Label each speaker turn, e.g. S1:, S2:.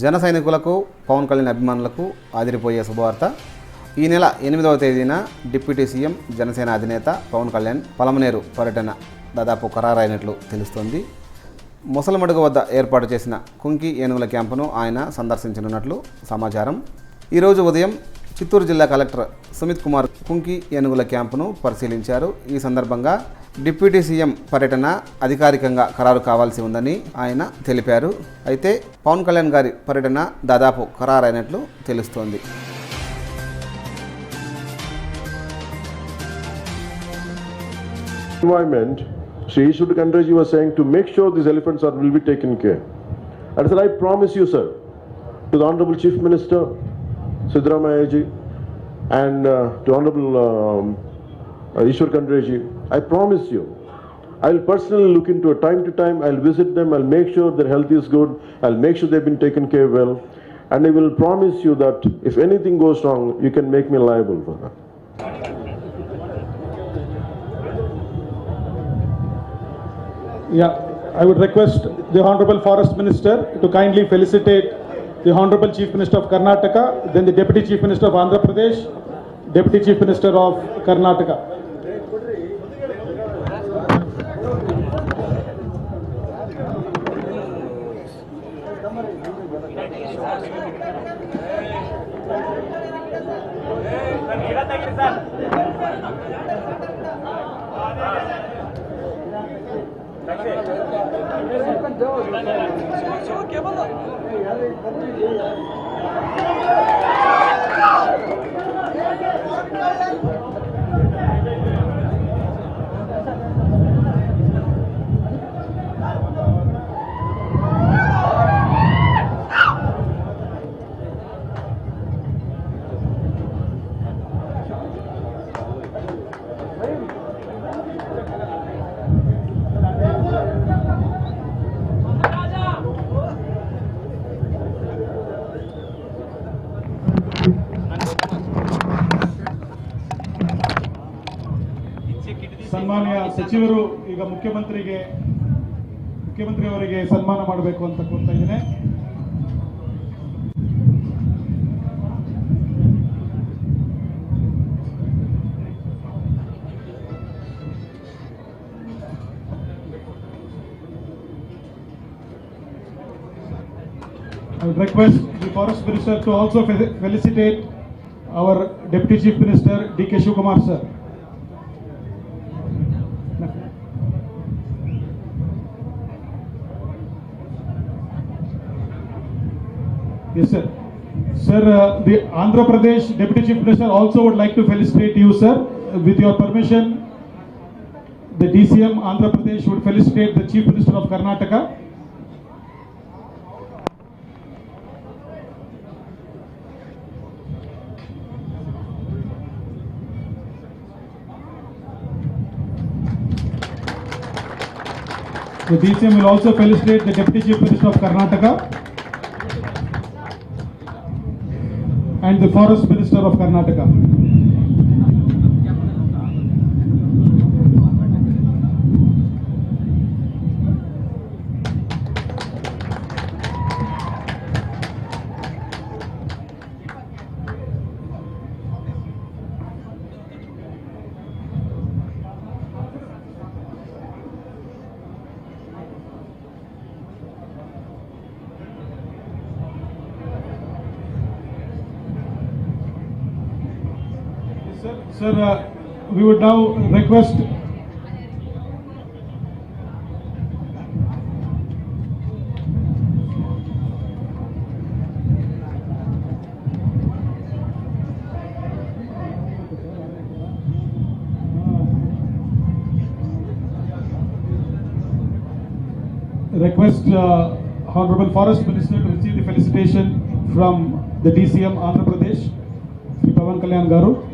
S1: జన సైనికులకు పవన్ కళ్యాణ్ అభిమానులకు ఆదిరిపోయే శుభవార్త. ఈ నెల ఎనిమిదవ తేదీన డిప్యూటీ సీఎం జనసేన అధినేత పవన్ కళ్యాణ్ పలమనేరు పర్యటన దాదాపు ఖరారైనట్లు తెలుస్తోంది. ముసలమడుగు వద్ద ఏర్పాటు చేసిన కుంకి ఏనుగుల క్యాంపును ఆయన సందర్శించనున్నట్లు సమాచారం. ఈరోజు ఉదయం చిత్తూరు జిల్లా కలెక్టర్ సుమిత్ కుమార్ కుంకి ఏనుగుల క్యాంపును పరిశీలించారు. ఈ సందర్భంగా డిప్యూటీ సీఎం పర్యటన అధికారికంగా ఖరారు కావాల్సి ఉందని ఆయన తెలిపారు అయితే పవన్ కళ్యాణ్ గారి పర్యటన దాదాపు ఖరారైనట్లు తెలుస్తోంది
S2: environment, Sri Ishwar Kandraji was saying to make sure these elephants are will be taken care. And I said, I promise you, sir, to the Honorable Chief Minister, Sidramaya ji, and uh, to Honorable um, uh, Ishwar Kandraji, I promise you, I'll personally look into it time to time. I'll visit them. I'll make sure their health is good. I'll make sure they've been taken care well. And I will promise you that if anything goes wrong, you can make me liable for that.
S3: Yeah, I would request the Honorable Forest Minister to kindly felicitate the Honorable Chief Minister of Karnataka, then the Deputy Chief Minister of Andhra Pradesh, Deputy Chief Minister of Karnataka. Cable ಸನ್ಮಾನ್ಯ ಸಚಿವರು ಈಗ ಮುಖ್ಯಮಂತ್ರಿಗೆ ಮುಖ್ಯಮಂತ್ರಿ ಅವರಿಗೆ ಸನ್ಮಾನ ಮಾಡಬೇಕು ಅಂತ ಕೋರ್ತಾ ಇದ್ದೇನೆ I request the Forest Minister to also felicitate our Deputy Chief Minister D.K. Shukumar sir. Yes, sir. Sir, uh, the Andhra Pradesh Deputy Chief Minister also would like to felicitate you, sir. With your permission, the DCM Andhra Pradesh would felicitate the Chief Minister of Karnataka. The DCM will also felicitate the Deputy Chief Minister of Karnataka and the Forest Minister of Karnataka. Sir, sir, uh, we would now request request uh, Honorable Forest Minister to receive the felicitation from the DCM Andhra Pradesh, Pavan Kalyan Garu.